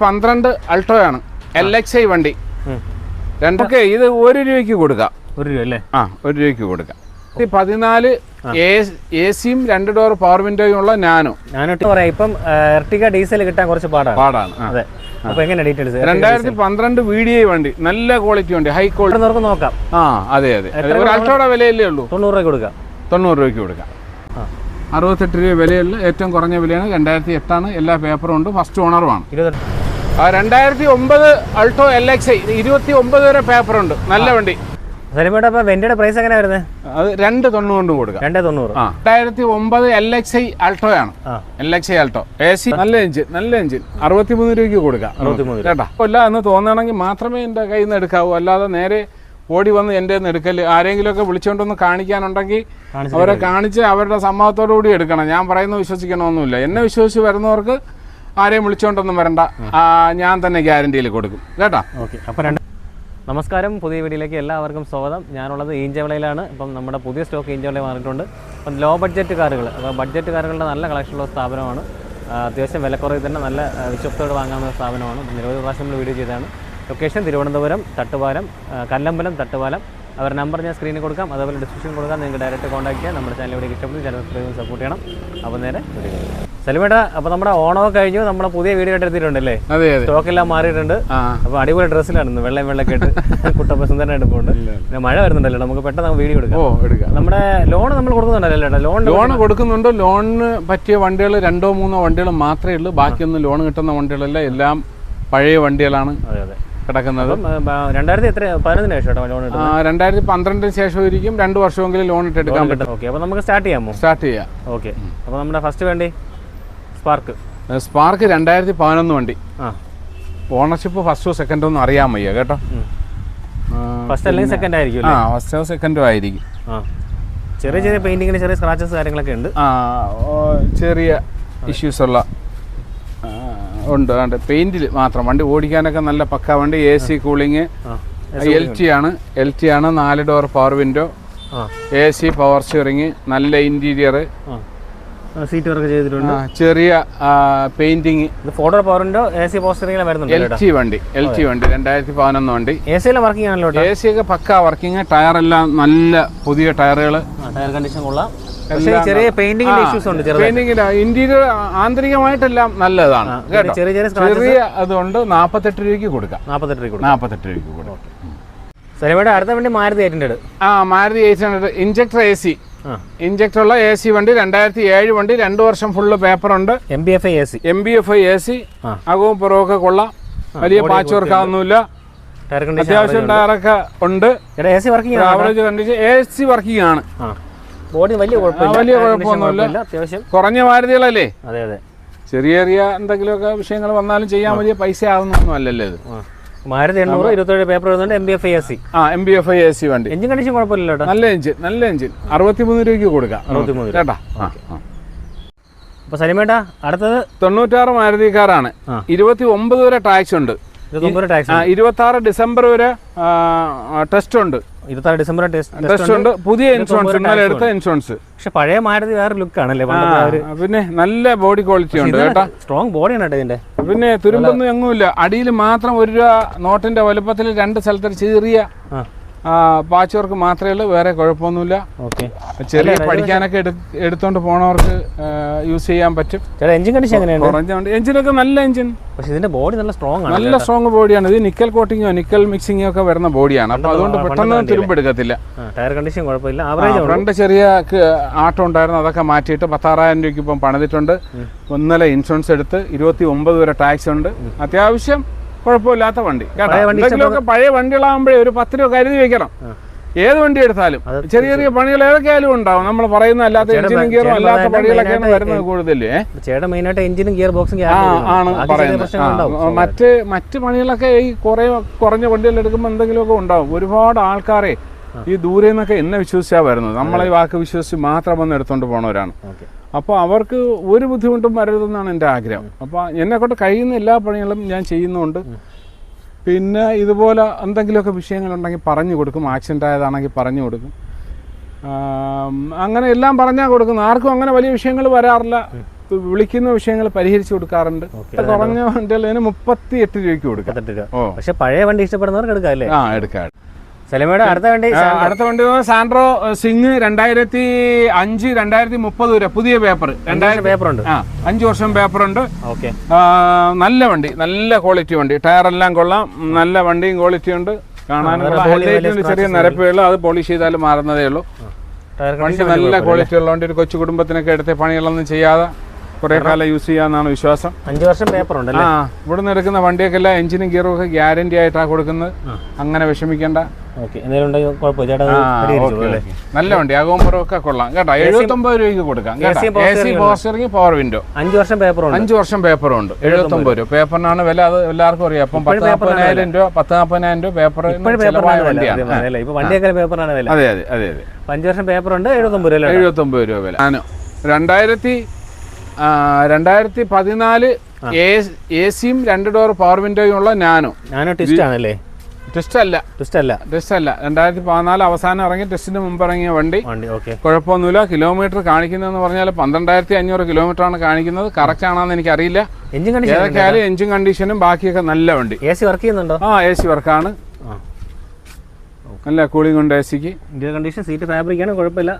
പന്ത്രണ്ട് അൾട്ടോയാണ് L X I വണ്ടി. രണ്ടൊക്കെ ഇത് ഒരു രൂപയ്ക്ക് കൊടുക്കാം. ഒരു രൂപ അല്ലേ? ആ ഒരു രൂപയ്ക്ക് കൊടുക്കാം. പതിനാല് എ സിയും രണ്ട് ഡോർ പവർ വിൻഡോയും ഉള്ള നാനോ. നാനോ പറയാം ഇപ്പം എർട്ടിക ഡീസൽ കിട്ടാൻ കുറച്ച് പാടാണ്. പാടാണ് അതെ. അപ്പൊ എങ്ങനെ ഡീറ്റെയിൽസ് രണ്ടായിരത്തി പന്ത്രണ്ട് വി ഡി ഐ വണ്ടി. നല്ല ക്വാളിറ്റി വണ്ടി ഹൈ ക്വാളിറ്റി നമുക്ക് നോക്കാം. ആ അതെ അതെ. ഒരു അൾട്ടോയുടെ വിലയല്ലേ ഉള്ളൂ? തൊണ്ണൂറ് രൂപ കൊടുക്കാം. തൊണ്ണൂറ് രൂപയ്ക്ക് കൊടുക്കാം. അറുപത്തെട്ട് രൂപ വിലയുള്ള ഏറ്റവും കുറഞ്ഞ വിലയാണ് രണ്ടായിരത്തി എട്ടാണ് എല്ലാ പേപ്പറും ഉണ്ട്. ഫസ്റ്റ് ഓണറുമാണ് രണ്ടായിരത്തി ഒമ്പത് അൾട്ടോ എൽ എക്സ് ഐ ഇരുപത്തി ഒമ്പത് വരെ പേപ്പറുണ്ട്. നല്ല വണ്ടി. സലിമേട്ട അപ്പൊ വെന്റിയുടെ പ്രൈസ് എങ്ങനെ വരുന്നത് അത് രണ്ട് തൊണ്ണൂറ് കൊടുക്കുക രണ്ട് തൊണ്ണൂറ്. രണ്ടായിരത്തി ഒമ്പത് എൽ എക്സ് ഐ അൾട്ടോ ആണ്. L X I Alto A C നല്ല എഞ്ചിൻ നല്ല എഞ്ചിൻ അറുപത്തിമൂന്ന് രൂപയ്ക്ക് കൊടുക്കാം. അറുപത്തിമൂന്ന് രൂപ. കേട്ടാ കൊല്ല എന്ന് തോന്നുകയാണെങ്കിൽ മാത്രമേ എന്റെ കയ്യിൽ നിന്ന് എടുക്കാവൂ. അല്ലാതെ നേരെ ഓടി വന്ന് എന്റെ എടുക്കൽ ആരെങ്കിലും ആരെങ്കിലുമൊക്കെ വിളിച്ചുകൊണ്ടൊന്ന് കാണിക്കാനുണ്ടെങ്കിൽ അവരെ കാണിച്ച് അവരുടെ സമ്മതത്തോടു കൂടി എടുക്കണം. ഞാൻ പറയുന്നത് വിശ്വസിക്കണമെന്നില്ല. എന്നെ വിശ്വസിച്ച് വരുന്നവർക്ക് ആരെയും വിളിച്ചുകൊണ്ടൊന്നും വരണ്ട. ഞാൻ തന്നെ ഗ്യാരണ്ടിയിൽ കൊടുക്കും. കേട്ടാ? ഓക്കെ. അപ്പോൾ രണ്ട് നമസ്കാരം. പുതിയ വീഡിയോയിലേക്ക് എല്ലാവർക്കും സ്വാഗതം. ഞാനുള്ളത് ഈഞ്ചവളയിലാണ്. ഇപ്പം നമ്മുടെ പുതിയ സ്റ്റോക്ക് ഈഞ്ചവള മാറിയിട്ടുണ്ട്. അപ്പം ലോ ബഡ്ജറ്റ് കാറുകൾ അപ്പോൾ ബഡ്ജറ്റ് കാറുകളുടെ നല്ല കളക്ഷനുള്ള സ്ഥാപനമാണ്. അത്യാവശ്യം വിലക്കുറവിൽ തന്നെ നല്ല വിശ്വസ്തയോട് വാങ്ങാവുന്ന സ്ഥാപനമാണ്. നിരവധി പ്രാവശ്യം നമ്മൾ വീഡിയോ ചെയ്തതാണ്. ലൊക്കേഷൻ തിരുവനന്തപുരം തട്ടുപാലം കല്ലമ്പലം തട്ടുപാലം അവർ നമ്പർ ഞാൻ സ്ക്രീനിൽ കൊടുക്കാം. അതേപോലെ ഡിസ്ക്രിപ്ഷൻ കൊടുക്കാം. നിങ്ങൾക്ക് ഡയറക്റ്റ് കോൺടാക്ട് ചെയ്യാം. നമ്മുടെ ചാനൽ ഇവിടെ ഇഷ്ടപ്പെടും ചാനൽ സബ്സ്ക്രൈബ് സപ്പോർട്ട് ചെയ്യണം. അപ്പോൾ നേരെ സലിമേട്ട അപ്പോൾ നമ്മുടെ ഓണമൊക്കെ കഴിഞ്ഞു. നമ്മുടെ പുതിയ വീഡിയോ ആയിട്ട് എടുത്തിട്ടുണ്ടല്ലേ സ്റ്റോക്ക് എല്ലാം മാറിയിട്ടുണ്ട്. അപ്പോൾ അപ്പൊ അടിപൊളി ഡ്രസ്സിലാണ് വെള്ളം വെള്ളം കേട്ട് ഇട്ട് കുട്ടപ്പ സുന്ദരനായിട്ട് പോകുന്നുണ്ട്. പിന്നെ മഴ വരുന്നുണ്ടല്ലോ. നമുക്ക് പെട്ടെന്ന് നമുക്ക് വീഡിയോ എടുക്കാം. എടുക്കാം. നമ്മുടെ ലോൺ നമ്മൾ കൊടുക്കുന്നുണ്ടല്ലോ അല്ലേ ലോൺ ലോൺ കൊടുക്കുന്നുണ്ട്. ലോണിന് പറ്റിയ വണ്ടികൾ രണ്ടോ മൂന്നോ വണ്ടികൾ മാത്രമേ ഉള്ളൂ. ബാക്കിയൊന്നും ലോൺ കിട്ടുന്ന വണ്ടികളല്ല. എല്ലാം പഴയ വണ്ടികളാണ്. അതെ അതെ. കിടക്കുന്നത്? രണ്ടായിരത്തി എത്ര പതിനൊന്നിന് ശേഷം ലോൺ രണ്ടായിരത്തി പന്ത്രണ്ടിന് ശേഷം ഇരിക്കും രണ്ട് വർഷമെങ്കിലും ലോൺ ഇട്ട് എടുക്കാൻ പറ്റും. ഓക്കെ അപ്പോൾ നമുക്ക് സ്റ്റാർട്ട് ചെയ്യാമോ? സ്റ്റാർട്ട് ചെയ്യാം. ഓക്കെ അപ്പോൾ നമ്മുടെ ഫസ്റ്റ് വേണ്ടി സ്പാർക്ക് സ്പാർക്ക് രണ്ടായിരത്തി പതിനൊന്ന് വണ്ടി. ആ. ഓണർഷിപ്പ് ഫസ്റ്റോ സെക്കൻഡോ ഒന്നും അറിയാൻ വയ്യ കേട്ടോ? ഫസ്റ്റ് അല്ലെങ്കിൽ സെക്കൻഡ് ആയിരിക്കും ആ ഫസ്റ്റോ സെക്കൻഡോ ആയിരിക്കും. ചെറിയ ചെറിയ പെയിന്റിങ്ങിന് ചെറിയ സ്ക്രാച്ചസ് കാര്യങ്ങളൊക്കെ ഉണ്ട്. ആ ചെറിയ ഇഷ്യൂസ് ഉള്ള ഉണ്ട്. ഉണ്ട് പെയിന്റിൽ മാത്രം. വണ്ടി ഓടിക്കാനൊക്കെ നല്ല പക്ക. വണ്ടി A C cooling L T ആണ്. എൽ ടി ആണ്. നാല് door power window A C power steering നല്ല ഇന്റീരിയർ സീറ്റ് വർക്ക് ചെയ്തിട്ടുണ്ട്. ചെറിയ painting photo window A C പോസ്റ്ററിംഗിലും വരുന്നുണ്ട് എൽ ടി വണ്ടി എൽ ടി വണ്ടി. രണ്ടായിരത്തി പതിനൊന്ന് വണ്ടി. എ സി എല്ലാം വർക്കിംഗ് ആണല്ലോ എ സി ഒക്കെ പക്ക. വർക്കിംഗ് ടയർ എല്ലാം നല്ല പുതിയ ടയറുകൾ ടയർ കണ്ടീഷൻ കൊള്ളാം. ചെറിയ ഇഷ്യൂസ് ഉണ്ട് ഇന്റീരിയർ ആന്തരികമായിട്ടെല്ലാം നല്ലതാണ് ചെറിയ ചെറിയ അതുകൊണ്ട് നാൽപ്പത്തെട്ട് രൂപയ്ക്ക് കൊടുക്കാം. നാൽപ്പത്തെട്ട് രൂപ നാൽപ്പത്തെട്ട് രൂപയ്ക്ക് കൊടുക്കാം. അടുത്ത വണ്ടി മാരുതി എയ്റ്റിന്റെ ആ Maruti eight hundred injector A C. ഉള്ള എ സി വണ്ടി രണ്ടായിരത്തി ഏഴ് വണ്ടി രണ്ട് വർഷം full പേപ്പറുണ്ട് M B F I A C M B F I A C അകവും പുറമൊക്കെ കൊള്ളാം. വലിയ പാച്ച് വർക്ക് ആവുന്നില്ല. ടയർ കണ്ടീഷൻ അത്യാവശ്യം ടയറൊക്കെ ഉണ്ട്. എടാ എ സി വർക്കിംഗ് ആണ്. Average condition A C working ആണ് ബോഡി വലിയ കുഴപ്പമില്ല. വലിയ കുഴപ്പമൊന്നുമില്ല. അത്യാവശ്യം കുറഞ്ഞ വാരതികളല്ലേ? അതെ അതെ. ചെറിയ ചെറിയ എന്തെങ്കിലുമൊക്കെ വിഷയങ്ങൾ വന്നാലും ചെയ്യാൻ വലിയ പൈസ ആവുന്നൊന്നും അല്ലല്ലോ ഇത്. മാരുതി എണ്ണൂറ് ഇരുപത്തേഴ് പേപ്പർ എഴുതുന്നുണ്ട് M B F I S C ആ M B F A C വണ്ടി. എഞ്ചിൻ കണ്ടീഷൻ കുഴപ്പമില്ല കേട്ടോ നല്ല എഞ്ചിൻ നല്ല എഞ്ചിൻ. അറുപത്തിമൂന്ന് രൂപയ്ക്ക് കൊടുക്കാം. അറുപത്തിമൂന്ന്. കേട്ടാ? അപ്പൊ സലിമേട്ടാ അടുത്തത്? തൊണ്ണൂറ്റാറ് മാരുതി കാറാണ് ഇരുപത്തി ഒമ്പത് വരെ ടാക്സ് ഉണ്ട്. ഇരുപത്തി ആറ് ഡിസംബർ വരെ ടെസ്റ്റ് ഉണ്ട്. ഇരുപത്താറ് ഡിസംബർ ടെസ്റ്റ് ഉണ്ട്. പുതിയ ഇൻഷുറൻസ് ഇന്നലെ എടുത്ത ഇൻഷുറൻസ് പക്ഷെ പഴയ മാരുതി വേറെ ലുക്ക് ആണല്ലേ പിന്നെ നല്ല ബോഡി ക്വാളിറ്റി ഉണ്ട് കേട്ടാ. സ്ട്രോങ് ബോഡിയാണ് കേട്ടോ ഇതിന്റെ. പിന്നെ തുരുമ്പൊന്നും എങ്ങുമില്ല അടിയിൽ മാത്രം ഒരു രൂപ നോട്ടിന്റെ വലുപ്പത്തിൽ രണ്ട് സ്ഥലത്ത് ചെറിയ പാച്ച് വർക്ക് മാത്രമേ ഉള്ളൂ വേറെ കുഴപ്പമൊന്നുമില്ല. ഓക്കെ. ചെറിയ പഠിക്കാനൊക്കെ എടു- എടുത്തോണ്ട് പോണവർക്ക് യൂസ് ചെയ്യാൻ പറ്റും. എഞ്ചിൻ കണ്ടീഷൻ എങ്ങനെയാണ് എഞ്ചിനൊക്കെ നല്ല എഞ്ചിൻ പക്ഷെ ഇതിന്റെ ബോഡി നല്ല സ്ട്രോങ് ആണ് നല്ല സ്ട്രോങ് ബോഡിയാണ് ഇത് നിക്കൽ കോട്ടിങ്ങോ നിക്കൽ മിക്സിങ്ങോ ഒക്കെ വരുന്ന ബോഡിയാണ് അപ്പൊ അതുകൊണ്ട് പെട്ടെന്ന് തുരുമ്പെടുക്കത്തില്ല ടയർ കണ്ടീഷൻ കുഴപ്പമില്ല. ഫ്രണ്ട് ചെറിയ ആട്ടം ഉണ്ടായിരുന്നു അതൊക്കെ മാറ്റിയിട്ട് പത്താറായിരം രൂപയ്ക്ക് ഇപ്പം പണിതിട്ടുണ്ട്. ഇന്നലെ ഇൻഷുറൻസ് എടുത്ത് ഇരുപത്തി ഒമ്പത് വരെ ടാക്സ് ഉണ്ട്. അത്യാവശ്യം കുഴപ്പമില്ലാത്ത വണ്ടി. കേട്ടോ? പഴയ വണ്ടികളാകുമ്പോഴേ ഒരു പത്ത് രൂപ കരുതി വെക്കണം. ഏത് വണ്ടി എടുത്താലും. ചെറിയ ചെറിയ പണികൾ ഏതൊക്കെയാലും ഉണ്ടാവും. നമ്മൾ പറയുന്ന അല്ലാത്ത എഞ്ചിനും ഗിയറും അല്ലാത്ത പണികളൊക്കെയാണ് വരുന്നത് കൂടുതലേ. ചേട്ടൻ മെയിനായിട്ട് എഞ്ചിനും ഗിയർ ബോക്സും ആണ് പറയുന്നത്. മറ്റ് മറ്റ് പണികളൊക്കെ ഈ കുറേ കുറഞ്ഞ വണ്ടികൾ എടുക്കുമ്പോൾ എന്തെങ്കിലുമൊക്കെ ഉണ്ടാവും. ഒരുപാട് ആൾക്കാരെ ഈ ദൂരെ നിന്നൊക്കെ എന്നെ വിശ്വസിച്ചാ വരുന്നത്. നമ്മളെ വാക്ക് വിശ്വസിച്ച് മാത്രം വന്ന് എടുത്തോണ്ട് പോണവരാണ്. അപ്പോൾ അവർക്ക് ഒരു ബുദ്ധിമുട്ടും വരരുതെന്നാണ് എന്റെ ആഗ്രഹം. അപ്പോൾ എന്നെക്കൊണ്ട് കഴിയുന്ന എല്ലാ പണികളും ഞാൻ ചെയ്യുന്നുണ്ട്. പിന്നെ ഇതുപോലെ എന്തെങ്കിലുമൊക്കെ വിഷയങ്ങളുണ്ടെങ്കിൽ പറഞ്ഞു കൊടുക്കും. ആക്സിഡന്റ് ആയതാണെങ്കിൽ പറഞ്ഞു കൊടുക്കും. അങ്ങനെ എല്ലാം പറഞ്ഞാൽ കൊടുക്കുന്നു. ആർക്കും അങ്ങനെ വലിയ വിഷയങ്ങൾ വരാറില്ല. വിളിക്കുന്ന വിഷയങ്ങൾ പരിഹരിച്ചു കൊടുക്കാറുണ്ട്. കുറഞ്ഞ വണ്ടികളിന് മുപ്പത്തി എട്ട് രൂപയ്ക്ക് കൊടുക്കാം. പക്ഷെ പഴയ വണ്ടി ഇഷ്ടപ്പെടുന്നവർക്ക് എടുക്കാം അല്ലേ? ആ എടുക്കാം. സലിമയുടെ അടുത്ത വണ്ടി അടുത്ത വണ്ടി സാൻഡ്രോ സിംഗ് രണ്ടായിരത്തി അഞ്ച് രണ്ടായിരത്തി മുപ്പത് വരെ പുതിയ പേപ്പർ. രണ്ടായിരം പേപ്പർ ഉണ്ട് ആ അഞ്ച് വർഷം പേപ്പറുണ്ട്. ഓക്കെ. ആ, നല്ല വണ്ടി നല്ല ക്വാളിറ്റി വണ്ടി. ടയർ എല്ലാം കൊള്ളാം നല്ല വണ്ടിയും ക്വാളിറ്റി ഉണ്ട്. കാണാനും ചെറിയ നിരപ്പുകളും അത് പോളിഷ് ചെയ്താലും മാറുന്നതേ ഉള്ളൂ. വണ്ടി നല്ല ക്വാളിറ്റി ഉള്ളതുകൊണ്ട് ഒരു കൊച്ചു കുടുംബത്തിനൊക്കെ എടുത്ത് പണികളൊന്നും ചെയ്യാതെ കുറെ കാലം യൂസ് ചെയ്യാന്നാണ് വിശ്വാസം. അഞ്ചു വർഷം പേപ്പർ ഉണ്ട് ആ ഇവിടുന്ന് എടുക്കുന്ന വണ്ടിയൊക്കെ എല്ലാം എഞ്ചിനും ഗിയറും ഒക്കെ ഗ്യാരണ്ടി ആയിട്ടാണ് കൊടുക്കുന്നത്. അങ്ങനെ വിഷമിക്കേണ്ട. നല്ല വണ്ടി അകോമ്പറും ഒക്കെ കൊള്ളാം. കേട്ടോ എഴുപത്തൊമ്പത് രൂപയ്ക്ക് കൊടുക്കാം. സി പവർ വിൻഡോ അഞ്ചു വർഷം പേപ്പർ അഞ്ചു വർഷം പേപ്പറും ഉണ്ട്. എഴുപത്തൊമ്പത് രൂപ. പേപ്പറിനാണ് വില അത് എല്ലാവർക്കും അറിയാം. അപ്പം പത്ത് നാൽപ്പതിനായിരം രൂപ പത്ത് നാൽപ്പതിനായിരം രൂപ പേപ്പർ വണ്ടിയാണ്. അതെ, അതെ അതെ അതെ. അഞ്ചു വർഷം പേപ്പർ ഉണ്ട് എഴുപത്തൊമ്പത് രൂപ എഴുപത്തൊമ്പത് രൂപ വില. രണ്ടായിരത്തി രണ്ടായിരത്തി പതിനാല് എ സിയും രണ്ട് ഡോർ പവർ വിൻഡോയും ഉള്ള നാനോ. നാനോ ടെസ്റ്റ് ആണല്ലേ ടെസ്റ്റ് അല്ല ടെസ്റ്റ് അല്ല ടെസ്റ്റ് അല്ല രണ്ടായിരത്തി പതിനാല് അവസാനം ഇറങ്ങി ടെസ്റ്റിന് മുമ്പ് ഇറങ്ങിയ വണ്ടി. വണ്ടി ഓക്കെ. കുഴപ്പമൊന്നുമില്ല. കിലോമീറ്റർ കാണിക്കുന്നതെന്ന് പറഞ്ഞാൽ പന്ത്രണ്ടായിരത്തി അഞ്ഞൂറ് കിലോമീറ്റർ ആണ് കാണിക്കുന്നത്. കറക്റ്റ് ആണെന്ന് എനിക്കറിയില്ല. ഏതൊക്കെയായാലും എഞ്ചിൻ കണ്ടീഷനും ബാക്കിയൊക്കെ നല്ല വണ്ടി. എ സി വർക്ക് ചെയ്യുന്നുണ്ടോ? ആ എ സി വർക്കാണ്. ആണ് നല്ല കൂളിംഗ് ഉണ്ട് എ സിക്ക്. ഇന്ത്യൻ കണ്ടീഷൻ സീറ്റ് ഫാബ്രിക് ആണ് കുഴപ്പമില്ല.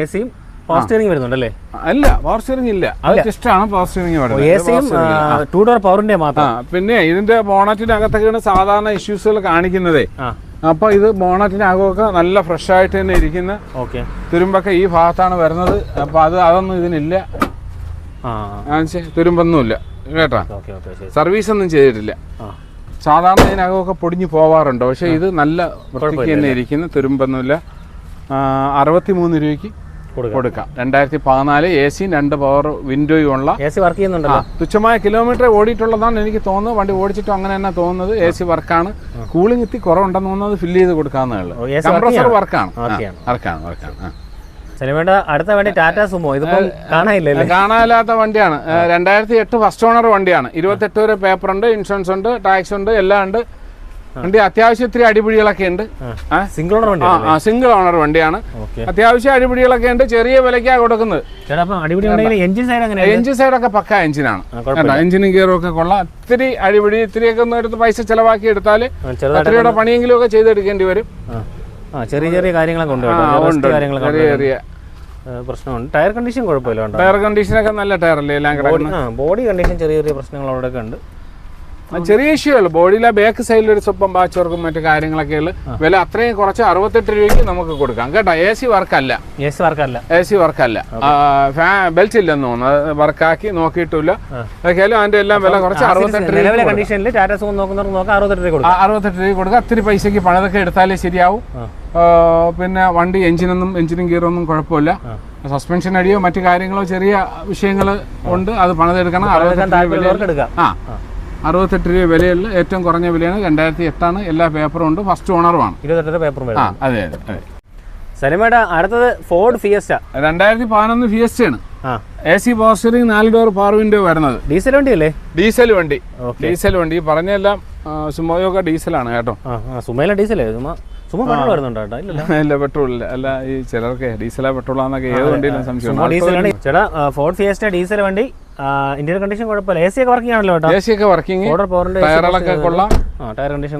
എ സിയും പവർ സ്റ്റിയറിംഗ് വരുന്നുണ്ടല്ലേ? അല്ല പവർ സ്റ്റിയറിംഗ് ഇല്ല. അത് ജസ്റ്റ് ആണ് പവർ സ്റ്റിയറിംഗ് വരുന്നത് ടൂ ഡോർ പവറിന്റെ മാത്രം. പിന്നെ ഇതിന്റെ ബോണറ്റിന്റെ ബോണറ്റിനകത്തൊക്കെയാണ് സാധാരണ ഇഷ്യൂസുകൾ കാണിക്കുന്നതേ. അപ്പൊ ഇത് ബോണറ്റിനകമൊക്കെ നല്ല ഫ്രഷ് ആയിട്ട് തന്നെ ഇരിക്കുന്ന ഓക്കെ തുരുമ്പൊക്കെ ഈ ഭാഗത്താണ് വരുന്നത്. അപ്പൊ അത് അതൊന്നും ഇതിനില്ല. തുരുമ്പൊന്നുമില്ല. കേട്ടാ? സർവീസ് ഒന്നും ചെയ്തിട്ടില്ല. സാധാരണ ഇതിനകമൊക്കെ പൊടിഞ്ഞു പോവാറുണ്ട്. പക്ഷെ ഇത് നല്ല വൃത്തിക്ക് തന്നെ ഇരിക്കുന്നു തുരുമ്പൊന്നുമില്ല. അറുപത്തി മൂന്ന് രൂപയ്ക്ക് കൊടുക്കാം. രണ്ടായിരത്തി പതിനാല് എ സി രണ്ട് പവർ വിൻഡോയും ഉള്ള എ സി വർക്ക് ചെയ്യുന്നുണ്ട് തുച്ഛമായ കിലോമീറ്റർ ഓടിയിട്ടുള്ളതാണ് എനിക്ക് തോന്നുന്നത്. വണ്ടി ഓടിച്ചിട്ടും അങ്ങനെ തന്നെ തോന്നുന്നത്. എ സി വർക്കാണ് കൂളിംഗ് ഇത്തി കുറവുണ്ടെന്ന് തോന്നുന്നത് ഫില്ല് ചെയ്ത് കൊടുക്കാവുന്നേ ഉള്ളൂ. ഓ, AC കംപ്രസർ വർക്കാണ് വർക്കാണ്. വർക്കാണ്. സിനിമയുടെ അടുത്ത വണ്ടി ടാറ്റ സുമോ ഇതിപ്പം കാണാനില്ലല്ലേ കാണാനില്ലാത്ത വണ്ടിയാണ്. രണ്ടായിരത്തി എട്ട് ഫസ്റ്റ് ഓണർ വണ്ടിയാണ്. ഇരുപത്തെട്ട് വരെ പേപ്പർ ഉണ്ട് ഇൻഷുറൻസ് ഉണ്ട് ടാക്സ് ഉണ്ട് എല്ലാം ഉണ്ട്. വണ്ടി അത്യാവശ്യം ഇത്തിരി അടിപിടികളൊക്കെ ഉണ്ട്. സിംഗിൾ ഓണർ വണ്ടി ആ സിംഗിൾ ഓണർ വണ്ടിയാണ്. അത്യാവശ്യം അടിപിടികളൊക്കെ ഉണ്ട്. ചെറിയ വിലയ്ക്കാണ് കൊടുക്കുന്നത്. എഞ്ചിൻ സൈഡ് എഞ്ചിൻ സൈഡൊക്കെ പക്ക എഞ്ചിനാണ് എഞ്ചിനും ഗിയറും ഒക്കെ കൊള്ളാം. ഇത്തിരി അടിപിടി ഇത്തിരിയൊക്കെ ഒന്ന് എടുത്ത് പൈസ ചെലവാക്കി എടുത്താൽ അത്രയുടെ പണിയെങ്കിലും ഒക്കെ ചെയ്തെടുക്കേണ്ടി വരും. ചെറിയ ചെറിയ കാര്യങ്ങളൊക്കെ ഉണ്ട് ചെറിയ ചെറിയ. പ്രശ്നമുണ്ട്. ടയർ കണ്ടീഷൻ കുഴപ്പമില്ല ടയർ കണ്ടീഷനൊക്കെ നല്ല ടയറല്ലേ എല്ലാം ബോഡി കണ്ടീഷൻ ചെറിയ ചെറിയ പ്രശ്നങ്ങൾ അവിടെയൊക്കെ ഉണ്ട്. ചെറിയ ഇഷ്യൂ ഉള്ളു ബോഡിയിലെ ബാക്ക് സൈഡിൽ ഒരു സ്വപ്പം ബാച്ചവർക്കും മറ്റു കാര്യങ്ങളൊക്കെ ഉള്ളു. വില അത്രയും കുറച്ച് അറുപത്തെട്ട് രൂപയ്ക്ക് നമുക്ക് കൊടുക്കാം. കേട്ടോ എ സി വർക്കല്ല എ സി വർക്കല്ല എ സി വർക്കല്ല ബെൽറ്റ് ഇല്ലെന്ന് തോന്നുന്നു. വർക്കാക്കി നോക്കിയിട്ടില്ല. അതൊക്കെയാലും അതിന്റെ എല്ലാം വില കുറച്ച് അറുപത്തെട്ട് രൂപ കണ്ടീഷനിൽ ടാറ്റ സുഖം നോക്കുന്നവർക്ക് നോക്കാം അറുപത്തെട്ട് രൂപ കൊടുക്കാം. അറുപത്തെട്ട് രൂപ കൊടുക്കുക അത്തിരി പൈസക്ക് പണിതൊക്കെ എടുത്താലേ ശരിയാവും. പിന്നെ വണ്ടി എഞ്ചിനൊന്നും എഞ്ചിനും ഗിയറൊന്നും കുഴപ്പമില്ല. സസ്പെൻഷൻ അടിയോ മറ്റു കാര്യങ്ങളോ ചെറിയ വിഷയങ്ങൾ ഉണ്ട്. അത് പണിതെടുക്കണം. അറുപത്തെട്ട് രൂപ ആ. അറുപത്തെട്ട് രൂപ വിലയുള്ള ഏറ്റവും കുറഞ്ഞ വിലയാണ് രണ്ടായിരത്തി എട്ടാണ്. എല്ലാ പേപ്പറും ഉണ്ട്. ഫസ്റ്റ് ഓണറുമാണ് ഇരുപത്തെട്ട് പേപ്പറും ആ അതെ അതെ അടുത്തത് ഫോർഡ് ഫിയസ്റ്റ രണ്ടായിരത്തി പതിനൊന്ന് ഫിയസ്റ്റയാണ് ആണ്. എ സി പവർ സ്റ്റിയറിംഗ് നാല് ഡോർ പവർ വിൻഡോ വരുന്നത്. ഡീസൽ വണ്ടി. അല്ലേ ഡീസൽ വണ്ടി. ഡീസൽ വണ്ടി പറഞ്ഞെല്ലാം സുമോയൊക്കെ ഡീസലാണ് കേട്ടോ. സുമയിലെ ഡീസലേ സുമ സുമ പെട്രോൾ വരുന്നുണ്ടോ ഇല്ല പെട്രോൾ ഇല്ല. അല്ല ഈ ചിലർക്ക് ഡീസലാ പെട്രോളാന്നൊക്കെ ഏത് വണ്ടിയിലും സംശയം ചേട്ടാ ഫോർഡ് ഫിയസ്റ്റ ഡീസൽ വണ്ടി ഇന്ത്യൻ കണ്ടീഷൻ കുഴപ്പമില്ല. എ സി ഒക്കെ വർക്കിംഗ് ആണല്ലോ എ സി ഒക്കെ വർക്കിംഗ് ടയറുകളൊക്കെ കൊള്ളാം. ടയർ കണ്ടീഷൻ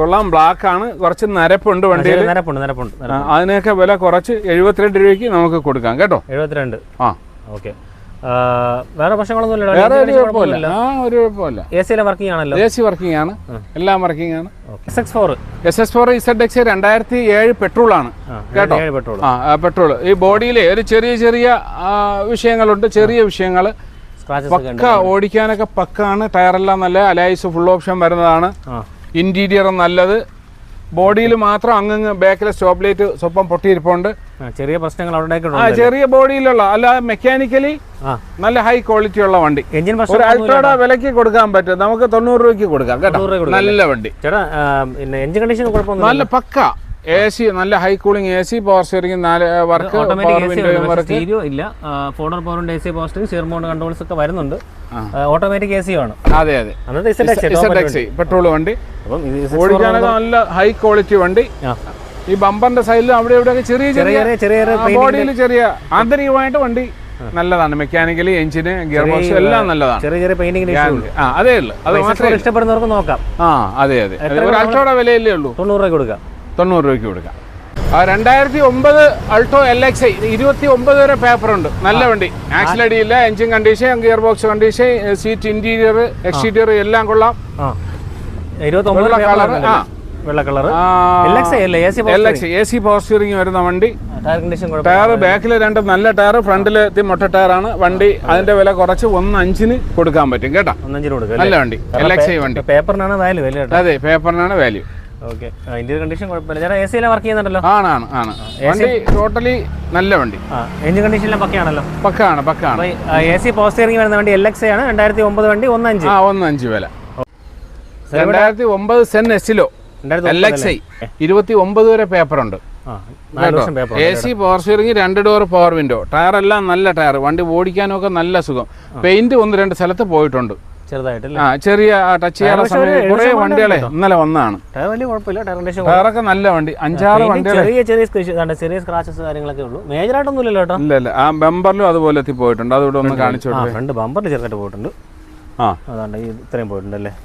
കൊള്ളാം. ബ്ലാക്ക് ആണ്. കുറച്ച് നരപ്പുണ്ട് വണ്ടിയിൽ നിരപ്പുണ്ട് നരപ്പുണ്ട് അതിനൊക്കെ വില കുറച്ച് എഴുപത്തിരണ്ട് രൂപയ്ക്ക് നമുക്ക് കൊടുക്കാം കേട്ടോ? എഴുപത്തിരണ്ട്. ആ. ഓക്കെ. വേറെ പ്രശ്നങ്ങളൊന്നും വേറെ ഒരു കുഴപ്പമില്ല. ആ ഒരു കുഴപ്പമില്ല. എ സിയിലെ വർക്കിംഗ് ആണല്ലോ. എ സി വർക്കിംഗ് ആണ് എല്ലാം വർക്കിംഗ് ആണ്. S X four S S four Z X രണ്ടായിരത്തി ഏഴ് പെട്രോൾ ആണ്. കേട്ടോ? പെട്രോൾ ആ പെട്രോൾ ഈ ബോഡിയിലെ ഒരു ചെറിയ ചെറിയ വിഷയങ്ങളുണ്ട്. ചെറിയ വിഷയങ്ങൾ പക്ക ഓടിക്കാനൊക്കെ പക്കാണ് ടയറെല്ലാം നല്ല അലൈസ് ഫുൾ ഓപ്ഷൻ വരുന്നതാണ്. ഇന്റീരിയർ നല്ലത്. ബോഡിയിൽ മാത്രം അങ്ങ് ബാക്കിലെ സ്റ്റോപ്പ് ലൈറ്റ് സ്വപ്പം പൊട്ടിയിരിപ്പുണ്ട്. ചെറിയ പ്രശ്നങ്ങൾ അവിടെ ചെറിയ ബോഡിയിലുള്ള അല്ല മെക്കാനിക്കലി നല്ല ഹൈ ക്വാളിറ്റി ഉള്ള വണ്ടി. എഞ്ചിൻ ഒരു അൾട്രയുടെ വിലക്ക് കൊടുക്കാൻ പറ്റും. നമുക്ക് തൊണ്ണൂറ് രൂപയ്ക്ക് കൊടുക്കാം കേട്ടോ. നല്ല വണ്ടി. ചേട്ടാ എഞ്ചിൻ കണ്ടീഷൻ കുഴപ്പമൊന്നും നല്ല പക്ക. എ സി നല്ല high cooling A C power steering നാല് വർക്ക് സ്റ്റീരിയോ ഇല്ല. ഫോർഡർ പവറിന്റെ എ സി പവർ സ്റ്റിയറിംഗ് സ്റ്റിയർമോണ്ട് കൺട്രോൾസ് ഒക്കെ വരുന്നുണ്ട്. ഓട്ടോമാറ്റിക് എ സി ആണ് അതെ അതെ. അന്നത്തെ പെട്രോൾ വണ്ടി. അപ്പം ഇത് Z4 ഓടിക്കാനൊക്കെ നല്ല ഹൈ ക്വാളിറ്റി വണ്ടി. ഈ ബമ്പറിന്റെ സൈഡിൽ അവിടെ ഇവിടെയൊക്കെ ചെറിയ ചെറിയ ചെറിയ ബോഡിയിൽ ചെറിയ ആന്തരികമായിട്ട് വണ്ടി നല്ലതാണ്. മെക്കാനിക്കലി എഞ്ചിന് ഗിയർ ബോക്സ് എല്ലാം നല്ലതാണ്. ചെറിയ ചെറിയ പെയിന്റിംഗ് അതേ ഉള്ളൂ. അത് മാത്രമേ ഇഷ്ടപ്പെടുന്നവർക്ക് നോക്കാം. ആ അതെ അതെ. ഒരു വിലയല്ലേ ഉള്ളൂ. തൊണ്ണൂറ് രൂപ കൊടുക്കാം. തൊണ്ണൂറ് രൂപയ്ക്ക് കൊടുക്കാം. ആ രണ്ടായിരത്തി ഒമ്പത് അൾട്ടോ എൽ എക്സ് ഐ ഇരുപത്തി ഒമ്പത് വരെ പേപ്പർ ഉണ്ട് നല്ല വണ്ടി. Axle അടിയില്ല engine condition gear box condition seat interior exterior എല്ലാം കൊള്ളാം. വെള്ള കളർ ആ. വെള്ള എ സി പവർ സ്റ്റിയറിംഗ് വരുന്ന വണ്ടി. ടയർ ബാക്കിൽ രണ്ട് നല്ല ടയർ ഫ്രണ്ടിൽ മൊട്ട ടയറാണ് വണ്ടി അതിന്റെ വില കുറച്ച് ഒന്ന് അഞ്ചിന് കൊടുക്കാൻ പറ്റും കേട്ടോ? നല്ല വണ്ടി. എൽ എക്സ് ഐ വണ്ടി. പേപ്പറിനാണ് വാല്യൂ അതെ പേപ്പറിനാണ് വാല്യൂ ഓക്കെ ഇന്ത്യൻ കണ്ടീഷൻ കുഴപ്പമില്ല. ചേട്ടാ എ സിയിലെ വർക്ക് ചെയ്യുന്നുണ്ടല്ലോ? ആണ് ആണ് ആണ്. വണ്ടി ടോട്ടലി നല്ല വണ്ടി. ആ എഞ്ചിൻ കണ്ടീഷനെല്ലാം പക്കയാണല്ലോ? പക്കാണ് പക്കാണ് അപ്പോൾ എ സി പോസ്റ്ററിംഗ് വരുന്ന വണ്ടി എൽ എക്സ് ആണ്. രണ്ടായിരത്തി ഒമ്പത് വണ്ടി ഒന്ന് അഞ്ച് ആ ഒന്ന് അഞ്ച് വില രണ്ടായിരത്തി ഒമ്പത് സെൻ എസിലോ രണ്ടായിരത്തി എൽ എക്സ് ഐ ഇരുപത്തി ഒമ്പത് വരെ പേപ്പർ ഉണ്ട് ആ നാല് വർഷം paper A C power steering രണ്ട് ഡോർ പവർ വിൻഡോ ടയർ എല്ലാം നല്ല ടയർ വണ്ടി ഓടിക്കാനൊക്കെ നല്ല സുഖം. പെയിന്റ് ഒന്ന് രണ്ട് സ്ഥലത്ത് പോയിട്ടുണ്ട്. ചെറുതായിട്ടല്ലേ? ആ ചെറിയ ടച്ച് ചെയ്യാനുള്ള സമയം കുറേ വണ്ടികളെ ഇന്നലെ വന്നതാണ്. ടയർ വലിയ കുഴപ്പമില്ല ടയർ ടയറൊക്കെ നല്ല വണ്ടി. അഞ്ചാറ് വണ്ടികളെ. ചെറിയ ചെറിയ ചെറിയ സ്ക്രാച്ചസ് കാര്യങ്ങളൊക്കെ ഉള്ളൂ. മേജർ കേട്ടോ. ഇല്ല ഇല്ല. ആ ബമ്പറിലും അതുപോലെ എത്തി പോയിട്ടുണ്ട്. അതുകൂടെ ഒന്ന് കാണിച്ചു ആ ഫ്രണ്ട് ബമ്പറിൽ ചെറുതായിട്ട് പോയിട്ടുണ്ട്. ആ. അതാണ്ട് ഇത്രയും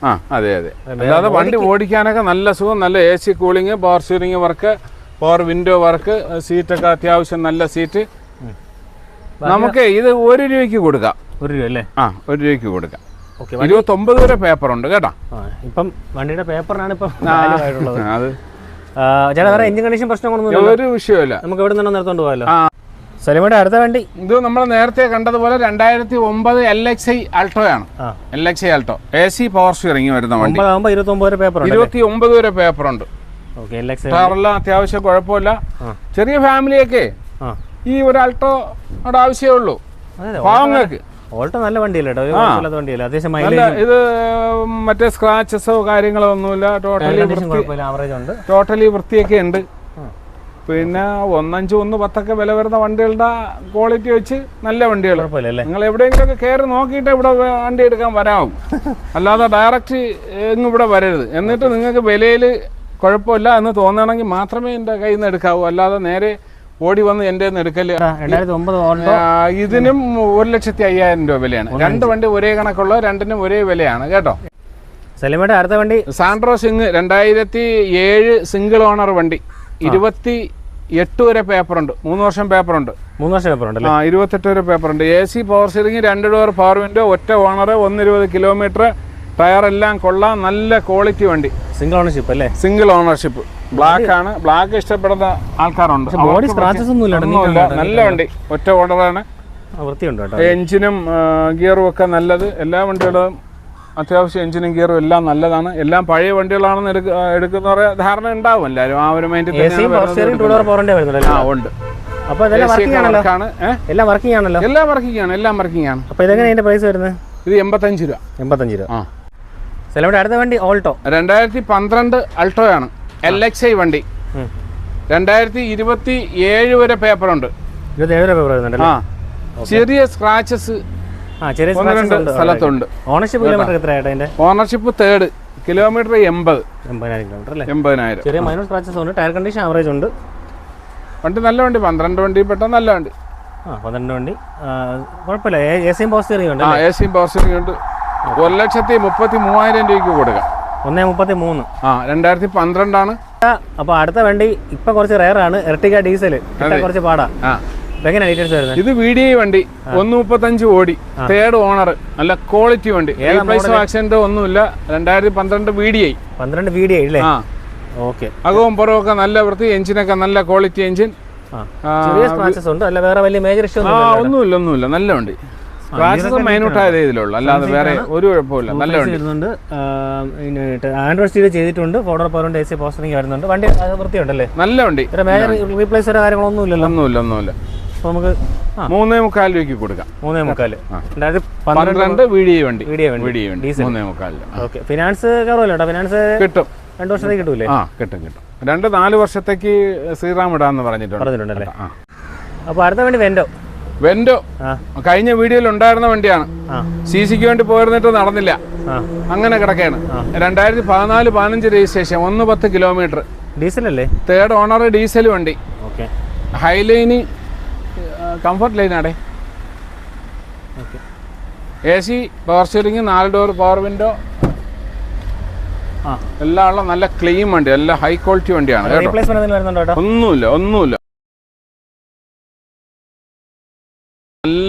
ആ അതെ അതെ. അല്ലാതെ വണ്ടി ഓടിക്കാനൊക്കെ നല്ല സുഖം നല്ല A C cooling power steering work power window work സീറ്റൊക്കെ അത്യാവശ്യം നല്ല സീറ്റ് നമുക്ക് ഇത് ഒരു രൂപയ്ക്ക് കൊടുക്കാം. ഒരു രൂപ അല്ലേ? ആ ഒരു രൂപയ്ക്ക് കൊടുക്കാം. ഇരുപത്തൊമ്പത് വരെ പേപ്പർ ഉണ്ട് കേട്ടോ ഇപ്പം വണ്ടിയുടെ പേപ്പറിനാണ് ഇപ്പം അത്. ചേട്ടാ വേറെ എഞ്ചിൻ കണ്ടീഷൻ പ്രശ്നങ്ങളൊന്നും ഒരു വിഷയമില്ല നമുക്ക് എവിടെ നിന്ന് നിർത്തോണ്ട് പോകാമല്ലോ സലിമയുടെ അടുത്ത വണ്ടി. ഇത് നമ്മൾ നേരത്തെ കണ്ടതുപോലെ രണ്ടായിരത്തി ഒമ്പത് എൽ എക്സ് ഐ അൾട്ടോ ആണ് L X I Alto A C power steering വരുന്ന വണ്ടി. വരെ പേപ്പർ ഇരുപത്തി ഒമ്പത് വരെ പേപ്പർ ഉണ്ട് കാറെല്ലാം അത്യാവശ്യം കുഴപ്പമില്ല. ചെറിയ ഫാമിലിയൊക്കെ ഈ ഒരു അൾട്ടോ ആവശ്യമേ ഉള്ളൂ. പാവങ്ങൾക്ക്. ഓൾട്ടോ നല്ല വണ്ടിയല്ലേ വണ്ടിയല്ലേ? അത്യാവശ്യം ഇത് മറ്റേ സ്ക്രാച്ചസോ കാര്യങ്ങളോ ഒന്നുമില്ല ടോട്ടലി കണ്ടീഷൻ ആവറേജ് ഉണ്ട്. ടോട്ടലി വൃത്തിയൊക്കെ ഉണ്ട്. പിന്നെ ഒന്നഞ്ച് ഒന്ന് പത്തൊക്കെ വില വരുന്ന വണ്ടികളുടെ ക്വാളിറ്റി വെച്ച് നല്ല വണ്ടികൾ. നിങ്ങൾ എവിടെയെങ്കിലും ഒക്കെ കയറി നോക്കിയിട്ട് ഇവിടെ വണ്ടി എടുക്കാൻ വരാവും. അല്ലാതെ ഡയറക്റ്റ് എങ്ങും ഇവിടെ വരരുത്. എന്നിട്ട് നിങ്ങൾക്ക് വിലയിൽ കുഴപ്പമില്ല എന്ന് തോന്നണമെങ്കിൽ മാത്രമേ എന്റെ കയ്യിൽ നിന്ന് എടുക്കാവൂ. അല്ലാതെ നേരെ ഓടി വന്ന് എന്റെ നിന്ന് എടുക്കൽ ഇതിനും ഒരു ലക്ഷത്തി അയ്യായിരം രൂപ വിലയാണ്. രണ്ട് വണ്ടി ഒരേ കണക്കുള്ള രണ്ടിനും ഒരേ വിലയാണ് കേട്ടോ? സലിമയുടെ അടുത്ത വണ്ടി. സാൻഡ്രോ സിംഗ് രണ്ടായിരത്തി ഏഴ് സിംഗിൾ ഓണർ വണ്ടി. ഇരുപത്തി എട്ട് വരെ പേപ്പറുണ്ട്. മൂന്ന് വർഷം പേപ്പറുണ്ട്. മൂന്ന് വർഷം പേപ്പർ ഉണ്ടല്ലേ ആ ഇരുപത്തെട്ട് വരെ പേപ്പറുണ്ട്. എ സി പവർ സ്റ്റിയറിംഗ് രണ്ട് ഡോർ പവർ വിൻഡോ ഒറ്റ ഓണർ ഒന്നിരുപത് കിലോമീറ്റർ ടയർ എല്ലാം കൊള്ളാം. നല്ല ക്വാളിറ്റി വണ്ടി. സിംഗിൾ ഓണർഷിപ്പ് അല്ലേ? സിംഗിൾ ഓണർഷിപ്പ് ബ്ലാക്ക് ആണ്. ബ്ലാക്ക് ഇഷ്ടപ്പെടുന്ന ആൾക്കാരുണ്ട്. ബോഡി സ്ക്രാച്ചസ് ഒന്നുമില്ല. നല്ല വണ്ടി. ഒറ്റ ഓണറാണ് എഞ്ചിനും ഗിയറും ഒക്കെ നല്ലത്. എല്ലാ വണ്ടികളും അത്യാവശ്യം എഞ്ചിനും ഗിയറും എല്ലാം നല്ലതാണ്. എല്ലാം പഴയ വണ്ടികളാണെന്ന് എടുക്ക എടുക്കുന്നവരെ ധാരണ ഉണ്ടാവും. എല്ലാവരും ആ ഒരു മൈൻഡിൽ ആ ഉണ്ട്. എല്ലാം വർക്കിംഗ് ആണ്. എല്ലാം വർക്കിംഗ് ആണ്. ഇതെങ്ങനെ അതിന്റെ പ്രൈസ് വരുന്നത്? ഇത് എൺപത്തഞ്ച് രൂപ. എൺപത്തഞ്ച് രൂപ. ആ. അടുത്ത വണ്ടി ഓൾട്ടോ. രണ്ടായിരത്തി പന്ത്രണ്ട് അൾട്ടോയാണ് എൽ എക്സ് ഐ വണ്ടി. രണ്ടായിരത്തി ഇരുപത്തി ഏഴ് വരെ പേപ്പറുണ്ട്. പേപ്പർ ഉണ്ട് ആ. ചെറിയ സ്ക്രാച്ചസ് സ്ഥലത്തുണ്ട്. ഓണർഷിപ്പ് കിലോമീറ്റർ എത്രയായിട്ട് ഓണർഷിപ്പ് തേർഡ് കിലോമീറ്റർ എൺപത്. എൺപതിനായിരം കിലോമീറ്റർ അല്ലേ? എൺപതിനായിരം. ചെറിയ മൈനർ സ്ക്രാച്ചസ് ഉണ്ട്. ടയർ കണ്ടീഷൻ ആവറേജ് ഉണ്ട്. വണ്ടി നല്ല വണ്ടി. പന്ത്രണ്ട് വണ്ടി പെട്ടെന്ന് നല്ല വണ്ടി. ആ പന്ത്രണ്ട് വണ്ടി. കുഴപ്പമില്ല. എ സിയും പവർ സ്റ്റിയറിംഗ് ഉണ്ട് ആ എ സിയും പവർ സ്റ്റിയറിംഗ് ഉണ്ട്. ഒരു ലക്ഷത്തി മുപ്പത്തി മൂവായിരം രൂപയ്ക്ക് കൊടുക്കാം. ഒന്നേ മുപ്പത്തി മൂന്ന്. ആ രണ്ടായിരത്തി പന്ത്രണ്ടാണ്. അപ്പൊ അടുത്ത വണ്ടി ഇപ്പൊ കുറച്ച് റയർ ആണ്. എർട്ടിക ഡീസൽ കുറച്ച് പാടാ. ഇത് വി ഡി ഐ വണ്ടി. ഒന്ന് മുപ്പത്തഞ്ച് ഓടി. തേർഡ് ഓണർ നല്ല ക്വാളിറ്റി വണ്ടി. ആക്സിഡന്റ് ഒന്നുമില്ല. രണ്ടായിരത്തി പന്ത്രണ്ട് വി ഡി ഐ പന്ത്രണ്ട് വി ഡി ഐ ആ. ഓക്കെ. അകവും പുറമൊക്കെ നല്ല വൃത്തി. എഞ്ചിനൊക്കെ നല്ല ക്വാളിറ്റി എഞ്ചിൻ ചെറിയ സ്ക്രാച്ചസ് ഉണ്ട്. അല്ല വേറെ വലിയ മേജർ ഇഷ്യൂ ആ ഒന്നുമില്ല ഒന്നുമില്ല. നല്ല വണ്ടി. സ്ക്രാച്ചസ് മൈന്യൂട്ടായ ഇതിലുള്ളൂ. അല്ലാതെ വേറെ ഒരു കുഴപ്പമില്ല നല്ല വരുന്നുണ്ട് ആൻഡ്രോയിഡ് സ്റ്റീരിയോ ചെയ്തിട്ടുണ്ട്. ഫോട്ടോ പവറിന്റെ എ സി പോസ്റ്ററിംഗ് വരുന്നുണ്ട്. വണ്ടി വൃത്തിയുണ്ടല്ലേ? നല്ല വണ്ടി. റീപ്ലേസ് കാര്യങ്ങളൊന്നും ഇല്ലല്ലോ ഒന്നുമില്ല ഒന്നുമില്ല. നമുക്ക് മൂന്നേ മുക്കാൽ രൂപയ്ക്ക് കൊടുക്കാം. മൂന്നേ മുക്കാൽ പന്ത്രണ്ട് പന്ത്രണ്ട് വി ഡി ഐ വണ്ടി. വീഡിയ വണ്ടി. മൂന്നേ മുക്കാലിൽ ഓക്കെ ഫിനാൻസ് കയറുമല്ലോ ഫിനാൻസ് കിട്ടും. രണ്ട് വർഷത്തേക്ക് കിട്ടൂലേ? ആ കിട്ടും കിട്ടും. രണ്ട് നാല് വർഷത്തേക്ക് ശ്രീറാം ഇടാന്ന് പറഞ്ഞിട്ടുണ്ട്. പറഞ്ഞിട്ടുണ്ടല്ലേ? അപ്പോൾ അടുത്ത വേണ്ടി വെൻഡോ വെൻഡോ കഴിഞ്ഞ വീഡിയോയിൽ ഉണ്ടായിരുന്ന വണ്ടിയാണ്. സി സിക്ക് വേണ്ടി പോയിരുന്നിട്ട് നടന്നില്ല. അങ്ങനെ കിടക്കുകയാണ് രണ്ടായിരത്തി പതിനാല് പതിനഞ്ച് രജിസ്ട്രേഷൻ ഒന്ന് പത്ത് കിലോമീറ്റർ ഡീസൽ അല്ലേ തേർഡ് ഓണർ ഡീസൽ വണ്ടി ഹൈലൈന് കംഫർട്ട് ലൈനാടേ എ സി പവർ സ്റ്റിയറിംഗ് നാല് ഡോർ പവർ വിൻഡോ എല്ലാം ഉള്ള നല്ല ക്ലീൻ വണ്ടി നല്ല ഹൈ ക്വാളിറ്റി വണ്ടിയാണ് ഒന്നുമില്ല ഒന്നുമില്ല.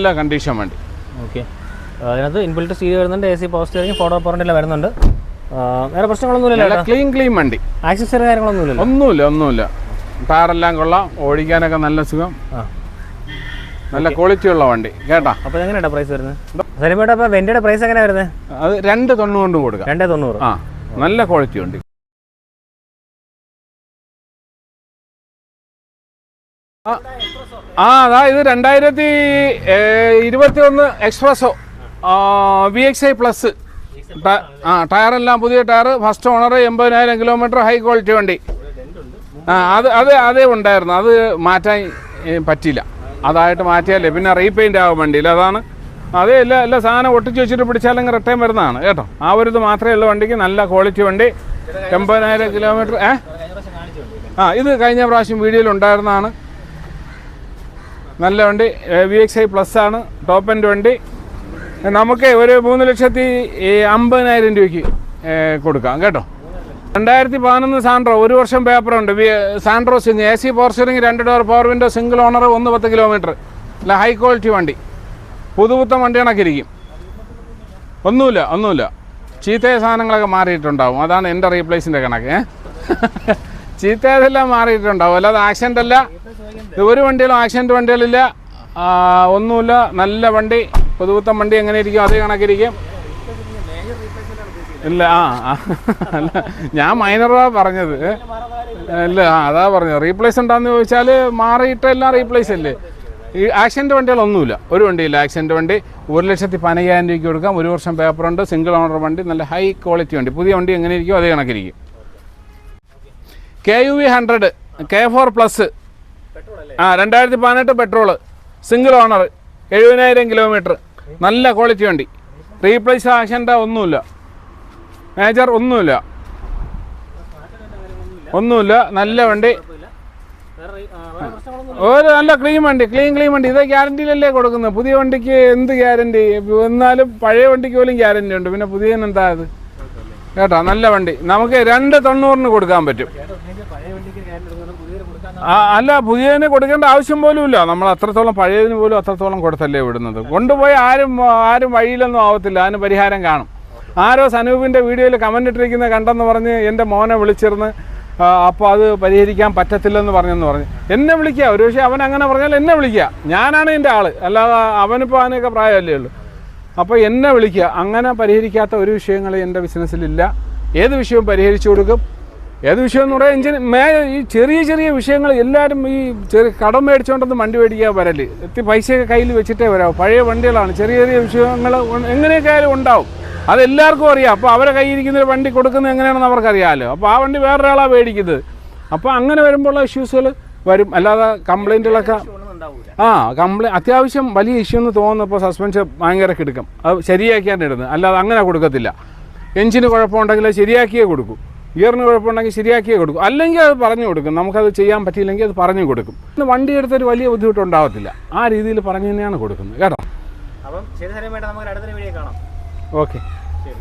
നല്ല കണ്ടീഷൻ വണ്ടി. ഓക്കെ. അതിനകത്ത് ഇൻബിൽറ്റ് സ്റ്റീൽ വരുന്നുണ്ട് A C power steering photo പോറന്റ് വരുന്നുണ്ട്. വേറെ പ്രശ്നങ്ങളൊന്നുമില്ല ക്ലീൻ ക്ലീൻ വണ്ടി. ആക്സസറി കാര്യങ്ങളൊന്നുമില്ല ഒന്നുമില്ല ഒന്നുമില്ല. ടയറെല്ലാം കൊള്ളാം ഓടിക്കാനൊക്കെ നല്ല സുഖം. നല്ല ക്വാളിറ്റി ഉള്ള വണ്ടി കേട്ടാ? അപ്പൊ എങ്ങനെയാണ് പ്രൈസ് വരുന്നത്? സലിമേട്ട വെന്റിയുടെ പ്രൈസ് എങ്ങനെയാ വരുന്നത്? അത് രണ്ട് തൊണ്ണൂറ് കൊടുക്കാം. രണ്ട് തൊണ്ണൂറ്. ആ നല്ല ക്വാളിറ്റി വണ്ടി. ആ അതാ ഇത് രണ്ടായിരത്തി ഇരുപത്തി ഒന്ന് Espresso V X I plus ആ ടയറെല്ലാം പുതിയ ടയർ ഫസ്റ്റ് ഓണർ എൺപതിനായിരം കിലോമീറ്റർ ഹൈ ക്വാളിറ്റി വണ്ടി. ആ അത് അത് അതേ ഉണ്ടായിരുന്നു. അത് മാറ്റാൻ പറ്റിയില്ല. അതായിട്ട് മാറ്റിയാലേ. പിന്നെ റീപെയിന്റ് ആവും വണ്ടിയിൽ. അതാണ്. അതേ എല്ലാ എല്ലാ സാധനം ഒട്ടിച്ച് വെച്ചിട്ട് പിടിച്ചാലങ്ങ് റിട്ടേൺ വരുന്നതാണ്. കേട്ടോ? ആ ഒരു ഇത് മാത്രമേ ഉള്ളൂ വണ്ടിക്ക്. നല്ല ക്വാളിറ്റി വണ്ടി. എൺപതിനായിരം കിലോമീറ്റർ ഏ? ആ ഇത് കഴിഞ്ഞ പ്രാവശ്യം വീഡിയോയിൽ ഉണ്ടായിരുന്നതാണ്. നല്ല വണ്ടി വി എക്സ് ഐ പ്ലസ് ആണ് ടോപ്പ് എന്റെ വണ്ടി. നമുക്ക് ഒരു മൂന്ന് ലക്ഷത്തി അമ്പതിനായിരം രൂപയ്ക്ക് കൊടുക്കാം കേട്ടോ. രണ്ടായിരത്തി പതിനൊന്ന് സാൻഡ്രോ ഒരു വർഷം പേപ്പറുണ്ട് Santro Xing A C power steering രണ്ട് door power window single owner ഒന്ന് പത്ത് കിലോമീറ്റർ അല്ല ഹൈ ക്വാളിറ്റി വണ്ടി. പുതുപുത്തം വണ്ടി കണക്കിരിക്കും ഒന്നുമില്ല ഒന്നുമില്ല. ചീത്തയ സാധനങ്ങളൊക്കെ മാറിയിട്ടുണ്ടാവും. അതാണ് എന്റെ റീപ്ലേസിന്റെ കണക്ക് ചീത്തയതെല്ലാം മാറിയിട്ടുണ്ടാവും അല്ലാതെ ആക്സിഡന്റ് അല്ല. ഒരു വണ്ടിയിലും ആക്സിഡന്റ് വണ്ടികളില്ല. ഒന്നുമില്ല. നല്ല വണ്ടി പുതുപുത്തൻ വണ്ടി എങ്ങനെ ഇരിക്കും അതേ കണക്കിരിക്കും. ഇല്ല ആ. അല്ല ഞാൻ മൈനറാ പറഞ്ഞത്? ഇല്ല ആ അതാ പറഞ്ഞത്. റീപ്ലേസ് ഉണ്ടാന്ന് ചോദിച്ചാൽ മാറിയിട്ടെല്ലാം റീപ്ലേസ് അല്ലേ? ഈ ആക്സിഡന്റ് വണ്ടികളൊന്നുമില്ല. ഒരു വണ്ടിയില്ല. ആക്സിഡന്റ് വണ്ടി ഒരു ലക്ഷത്തി പതിനയ്യായിരം രൂപയ്ക്ക് കൊടുക്കാം. ഒരു വർഷം പേപ്പറുണ്ട് സിംഗിൾ ഓണർ വണ്ടി. നല്ല ഹൈ ക്വാളിറ്റി വണ്ടി. പുതിയ വണ്ടി എങ്ങനെ ഇരിക്കും അതേ കണക്കിരിക്കും. K U V hundred K four plus. ആ രണ്ടായിരത്തി പതിനെട്ട് പെട്രോൾ സിംഗിൾ ഓണർ എഴുപതിനായിരം കിലോമീറ്റർ. നല്ല ക്വാളിറ്റി വണ്ടി. റീപ്ലേസ് ആക്ഷന്റെ ഒന്നുമില്ല. മേജർ ഒന്നുമില്ല. ഒന്നുമില്ല നല്ല വണ്ടി. ഒരു നല്ല ക്ലീൻ വണ്ടി ക്ലീൻ ക്ലീൻ വണ്ടി. ഇത് ഗ്യാരണ്ടിയിലല്ലേ കൊടുക്കുന്നത്? പുതിയ വണ്ടിക്ക് എന്ത് ഗ്യാരണ്ടി എന്നാലും പഴയ വണ്ടിക്ക് പോലും ഗ്യാരണ്ടി ഉണ്ട്. പിന്നെ പുതിയതിന് എന്താ ഇത്? കേട്ടോ നല്ല വണ്ടി. നമുക്ക് രണ്ട് തൊണ്ണൂറിന് കൊടുക്കാൻ പറ്റും. അല്ല പുതിയതിന് കൊടുക്കേണ്ട ആവശ്യം പോലും ഇല്ല. നമ്മൾ അത്രത്തോളം പഴയതിന് പോലും അത്രത്തോളം കൊടുത്തല്ലേ വിടുന്നത്. കൊണ്ടുപോയി ആരും ആരും വഴിയിലൊന്നും ആവത്തില്ല. അതിന് പരിഹാരം കാണും. ആരോ സനൂപിന്റെ വീഡിയോയിൽ കമന്റ് ഇട്ടിരിക്കുന്നത് കണ്ടെന്ന് പറഞ്ഞ് എന്റെ മോനെ വിളിച്ചിരുന്ന് അപ്പോൾ അത് പരിഹരിക്കാൻ പറ്റത്തില്ലെന്ന് പറഞ്ഞെന്ന് പറഞ്ഞു. എന്നെ വിളിക്കുക ഒരു പക്ഷേ അവൻ അങ്ങനെ പറഞ്ഞാൽ എന്നെ വിളിക്കുക ഞാനാണ് എന്റെ ആൾ. അല്ലാതെ അവനിപ്പോൾ അവനൊക്കെ പ്രായമല്ലേ ഉള്ളൂ. അപ്പോൾ എന്നെ വിളിക്കുക. അങ്ങനെ പരിഹരിക്കാത്ത ഒരു വിഷയങ്ങൾ എന്റെ ബിസിനസ്സിലില്ല. ഏത് വിഷയവും പരിഹരിച്ചു കൊടുക്കും. ഏത് വിഷയം എന്ന് പറയാൻ എഞ്ചിൻ മേ ഈ ചെറിയ ചെറിയ വിഷയങ്ങൾ എല്ലാവരും ഈ ചെറിയ കടം മേടിച്ചുകൊണ്ടൊന്നും വണ്ടി മേടിക്കാൻ വരൽ. എത്തി പൈസയൊക്കെ കയ്യിൽ വെച്ചിട്ടേ വരാം പഴയ വണ്ടികളാണ്. ചെറിയ ചെറിയ വിഷയങ്ങൾ എങ്ങനെയൊക്കെ ആയാലും ഉണ്ടാവും. അതെല്ലാവർക്കും അറിയാം. അപ്പോൾ അവരെ കയ്യിരിക്കുന്ന വണ്ടി കൊടുക്കുന്നത് എങ്ങനെയാണെന്ന് അവർക്കറിയാമല്ലോ അപ്പോൾ ആ വണ്ടി വേറൊരാളാണ് മേടിക്കുന്നത്. അപ്പോൾ അങ്ങനെ വരുമ്പോഴുള്ള ഇഷ്യൂസുകൾ വരും. അല്ലാതെ കംപ്ലൈന്റുകളൊക്കെ ആ കംപ്ലൈ അത്യാവശ്യം വലിയ ഇഷ്യൂ എന്ന് തോന്നുന്നപ്പോൾ സസ്പെൻഷൻ ഭയങ്കര കിടക്കും അത് ശരിയാക്കിയാണ് ഇടുന്നത്. അല്ലാതെ അങ്ങനെ കൊടുക്കത്തില്ല. എഞ്ചിന് കുഴപ്പമുണ്ടെങ്കിൽ അത് ശരിയാക്കിയേ കൊടുക്കും. ഗിയറിന് കുഴപ്പമുണ്ടെങ്കിൽ ശരിയാക്കിയേ കൊടുക്കും. അല്ലെങ്കിൽ അത് പറഞ്ഞു കൊടുക്കും. നമുക്കത് ചെയ്യാൻ പറ്റിയില്ലെങ്കിൽ അത് പറഞ്ഞു കൊടുക്കും. ഇന്ന് വണ്ടി എടുത്തൊരു വലിയ ബുദ്ധിമുട്ടുണ്ടാവത്തില്ല. ആ രീതിയിൽ പറഞ്ഞു തന്നെയാണ് കൊടുക്കുന്നത്. കേട്ടോ? അപ്പം ശരി സലിമേട്ട നമുക്ക് അടുത്തൊരു വീഡിയോ കാണാം. ഓക്കെ.